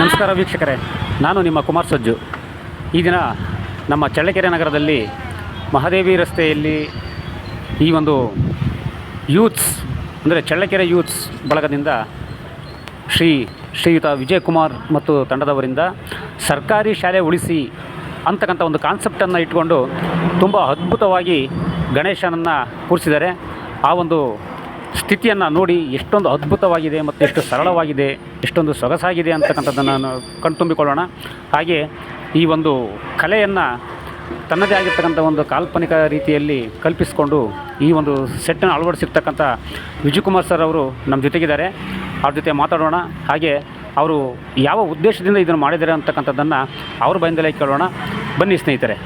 ನಮಸ್ಕಾರ ವೀಕ್ಷಕರೇ. ನಾನು ನಿಮ್ಮ ಕುಮಾರ್ ಸಜ್ಜು. ಈ ದಿನ ನಮ್ಮ ಚಳ್ಳಕೆರೆ ನಗರದಲ್ಲಿ ಮಹಾದೇವಿ ರಸ್ತೆಯಲ್ಲಿ ಈ ಒಂದು ಯೂತ್ಸ್, ಅಂದರೆ ಚಳ್ಳಕೆರೆ ಯೂತ್ಸ್ ಬಳಗದಿಂದ ಶ್ರೀ ಶ್ರೀಯುತ ವಿಜಯಕುಮಾರ್ ಮತ್ತು ತಂಡದವರಿಂದ ಸರ್ಕಾರಿ ಶಾಲೆ ಉಳಿಸಿ ಅಂತಕ್ಕಂಥ ಒಂದು ಕಾನ್ಸೆಪ್ಟನ್ನು ಇಟ್ಕೊಂಡು ತುಂಬ ಅದ್ಭುತವಾಗಿ ಗಣೇಶನನ್ನು ಕೂರಿಸಿದ್ದಾರೆ. ಆ ಒಂದು ಸ್ಥಿತಿಯನ್ನು ನೋಡಿ ಎಷ್ಟೊಂದು ಅದ್ಭುತವಾಗಿದೆ ಮತ್ತು ಎಷ್ಟು ಸರಳವಾಗಿದೆ, ಎಷ್ಟೊಂದು ಸೊಗಸಾಗಿದೆ ಅಂತಕ್ಕಂಥದ್ದನ್ನು ನಾನು ಕಣ್ತುಂಬಿಕೊಳ್ಳೋಣ ಹಾಗೆ ಈ ಒಂದು ಕಲೆಯನ್ನು ತನ್ನದೇ ಆಗಿರ್ತಕ್ಕಂಥ ಒಂದು ಕಾಲ್ಪನಿಕ ರೀತಿಯಲ್ಲಿ ಕಲ್ಪಿಸಿಕೊಂಡು ಈ ಒಂದು ಸೆಟ್ಟನ್ನು ಅಳವಡಿಸಿರ್ತಕ್ಕಂಥ ವಿಜಯಕುಮಾರ್ ಸರ್ ಅವರು ನಮ್ಮ ಜೊತೆಗಿದ್ದಾರೆ. ಅವ್ರ ಜೊತೆ ಮಾತಾಡೋಣ. ಹಾಗೆ ಅವರು ಯಾವ ಉದ್ದೇಶದಿಂದ ಇದನ್ನು ಮಾಡಿದ್ದಾರೆ ಅಂತಕ್ಕಂಥದ್ದನ್ನು ಅವ್ರ ಬಂದಲೇ ಕೇಳೋಣ. ಬನ್ನಿ ಸ್ನೇಹಿತರೆ.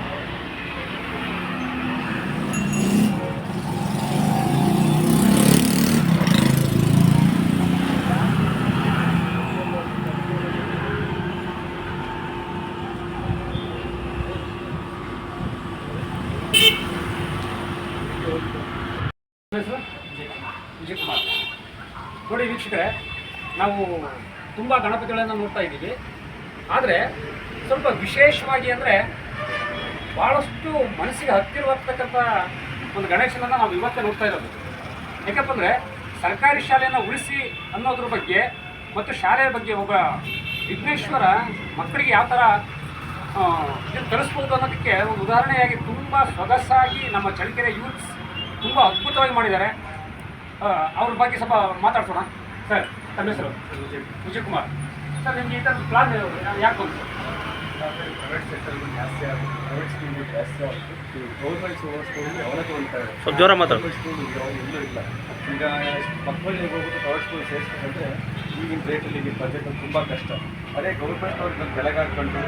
ವಿಜಯಕುಮಾರ್. ನೋಡಿ ವೀಕ್ಷಕರೇ, ನಾವು ತುಂಬ ಗಣಪತಿಗಳನ್ನು ನೋಡ್ತಾ ಇದ್ದೀವಿ. ಆದರೆ ಸ್ವಲ್ಪ ವಿಶೇಷವಾಗಿ ಅಂದರೆ ಭಾಳಷ್ಟು ಮನಸ್ಸಿಗೆ ಹತ್ತಿರವಾಗ್ತಕ್ಕಂಥ ಒಂದು ಗಣೇಶನನ್ನು ನಾವು ಇವತ್ತೇ ನೋಡ್ತಾ ಇರೋದು. ಯಾಕಪ್ಪ ಅಂದರೆ ಸರ್ಕಾರಿ ಶಾಲೆಯನ್ನು ಉಳಿಸಿ ಅನ್ನೋದ್ರ ಬಗ್ಗೆ ಮತ್ತು ಶಾಲೆಯ ಬಗ್ಗೆ ಒಬ್ಬ ವಿಘ್ನೇಶ್ವರ ಮಕ್ಕಳಿಗೆ ಯಾವ ಥರ ಇದನ್ನು ಕಲಿಸ್ಬೋದು ಅನ್ನೋದಕ್ಕೆ ಒಂದು ಉದಾಹರಣೆಯಾಗಿ ತುಂಬ ಸೊಗಸಾಗಿ ನಮ್ಮ ಚಳಿಕೆರೆ ಯೂತ್ಸ್ ತುಂಬ ಅದ್ಭುತವಾಗಿ ಮಾಡಿದ್ದಾರೆ. ಅವ್ರ ಬಗ್ಗೆ ಸ್ವಲ್ಪ ಮಾತಾಡ್ಸೋಣ. ಸರ್ ತಮ್ಮ ಹೆಸರು? ವಿಜಯ್ ಕುಮಾರ್ ಸರ್ ನಿಮ್ಗೆ ಈ ಥರದ ಪ್ಲಾನ್ ಯಾಕೆ ಬಂತು? ಪ್ರೈವೇಟ್ ಸೆಕ್ಟರ್ಗಳು ಜಾಸ್ತಿ ಆಗುತ್ತೆ ಪ್ರೈವೇಟ್ ಸ್ಕೂಲ್ಗಳು ಜಾಸ್ತಿ ಆಗುತ್ತೆ ಗೌರ್ಮೆಂಟ್ ಸ್ಕೂಲ್ಗೆ ಸ್ವಲ್ಪ ಜೋರ ಮಾತಾಡು ಸ್ಕೂಲ್ ಎಲ್ಲೂ ಇಲ್ಲ. ಈಗ ಮಕ್ಕಳಿಗೆ ಹೋಗ್ಬಿಟ್ಟು ಪ್ರೈವೇಟ್ ಸ್ಕೂಲ್ ಸೇರಿಸ್ಬೇಕಂದ್ರೆ ಈಗಿನ ರೇಟಲ್ಲಿ ಈಗಿನ ಬಜೆಟ್ ತುಂಬ ಕಷ್ಟ. ಅದೇ ಗೌರ್ಮೆಂಟ್ ಅವ್ರಿಗೆ ಬೆಲೆಗಾಡ್ಕೊಂಡು.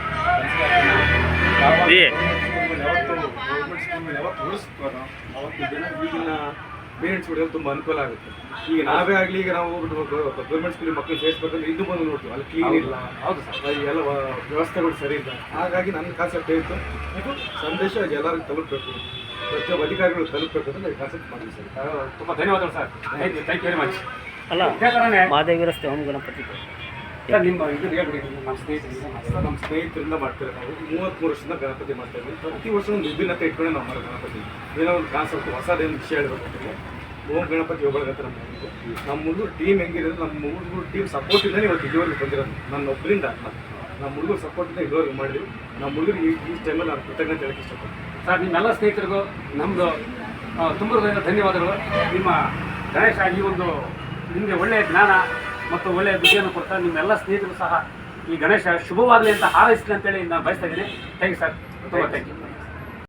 ಯಾವತ್ತು ಯಾವತ್ತು ಉಳಿಸ್ತಾರೋ ಅವತ್ತು ಜನ ಈಗಿನ ಪೇರೆಂಟ್ಸ್ ಹುಡುಗರು ತುಂಬ ಅನುಕೂಲ ಆಗುತ್ತೆ. ಈಗ ನಾವೇ ಆಗಲಿ ಈಗ ನಾವು ಗೌರ್ಮೆಂಟ್ ಸ್ಕೂಲಿಗೆ ಮಕ್ಕಳು ಸೇರಿಸ್ಬೇಕಂದ್ರೆ ಇದು ಬಂದು ನೋಡ್ತೀವಿ. ಅಲ್ಲಿ ಕ್ಲೀನ್ ಇಲ್ಲ. ಹೌದು ಸರ್. ಎಲ್ಲ ವ್ಯವಸ್ಥೆಗಳು ಸರಿ ಇಲ್ಲ. ಹಾಗಾಗಿ ನನ್ನ ಕಾನ್ಸೆಪ್ಟ್ ಇತ್ತು. ಇದು ಸಂದೇಶ ಎಲ್ಲರಿಗೂ ತಲುಪಬೇಕು. ಪ್ರತಿಯೊಬ್ಬ ಅಧಿಕಾರಿಗಳು ತಲುಪಬೇಕು ಅಂತ ಕಾನ್ಸೆಪ್ಟ್ ಮಾಡಿದ್ವಿ ಸರ್. ತುಂಬ ಧನ್ಯವಾದಗಳು sir. Thank you very much ಅಲ್ಲ ಮಾದೇವಿ ಥರನೇ ರಸ್ತೆ ಓಂ ಗಣಪತಿ. ಸರ್ ನಿಮ್ಮ ಇದು ಹೇಳ್ಬಿಡಿ, ನಮ್ಮ ಸ್ನೇಹಿತರಿಂದ. ನಮ್ಮ ಸ್ನೇಹಿತರಿಂದ ಮಾಡ್ತಾರೆ ನಾವು ಮೂವತ್ತ್ಮೂರು ವರ್ಷದಿಂದ ಗಣಪತಿ ಮಾಡ್ತೇವೆ ಪ್ರತಿ ವರ್ಷ ಒಂದು ವಿಭಿನ್ನತೆ ಇಟ್ಕೊಂಡು ನಾವು ಮಾಡೋ ಗಣಪತಿ. ಏನೋ ಒಂದು ಕಾನ್ಸೆಪ್ಟ್ ಹೊಸದೇನು ವಿಷಯ ಹೇಳ್ಬೇಕಂದ್ರೆ ಓಂ ಗಣಪತಿ ಒಬ್ಬಳಗತ್ತೆ ನಮ್ಮ ನಮ್ಮ ಹುಡುಗರು ಟೀಮ್ ಹೆಂಗಿರೋದು ನಮ್ಮ ಹುಡುಗರು ಟೀಮ್ ಸಪೋರ್ಟಿಂದ ಇವತ್ತು ಇದುವರೆಗೆ ಬಂದಿರೋದು. ನನ್ನ ಒಬ್ಬರಿಂದ ನಮ್ಮ ಹುಡುಗರು ಸಪೋರ್ಟಿಂದ ಇದುವರೆಗೆ ಮಾಡಿದ್ವಿ. ನಮ್ಮ ಹುಡುಗರು ಈ ಈ ಟೈಮಲ್ಲಿ ನಾನು ಕೃತಜ್ಞತೆ ಹೇಳಕ್ಕೆ ಇಷ್ಟಪಡ್ತೀನಿ. ಸರ್, ನಿಮ್ಮೆಲ್ಲ ಸ್ನೇಹಿತರಿಗೂ ನಮ್ಮದು ತುಂಬ ಧನ್ಯವಾದಗಳು. ನಿಮ್ಮ ಗಣೇಶ ಈ ಒಂದು ನಿಮಗೆ ಒಳ್ಳೆಯ ಜ್ಞಾನ ಮತ್ತು ಒಳ್ಳೆಯ ಬುದ್ಧಿಯನ್ನು ಕೊಡ್ತಾ ನಿಮ್ಮೆಲ್ಲ ಸ್ನೇಹಿತರು ಸಹ ಈ ಗಣೇಶ ಶುಭವಾಗಲಿ ಅಂತ ಹಾರೈಸಲಿ ಅಂತೇಳಿ ನಾನು ಬಯಸ್ತಾ ಇದ್ದೀನಿ. ಥ್ಯಾಂಕ್ ಯು ಸರ್ ತುಂಬ ಥ್ಯಾಂಕ್ ಯು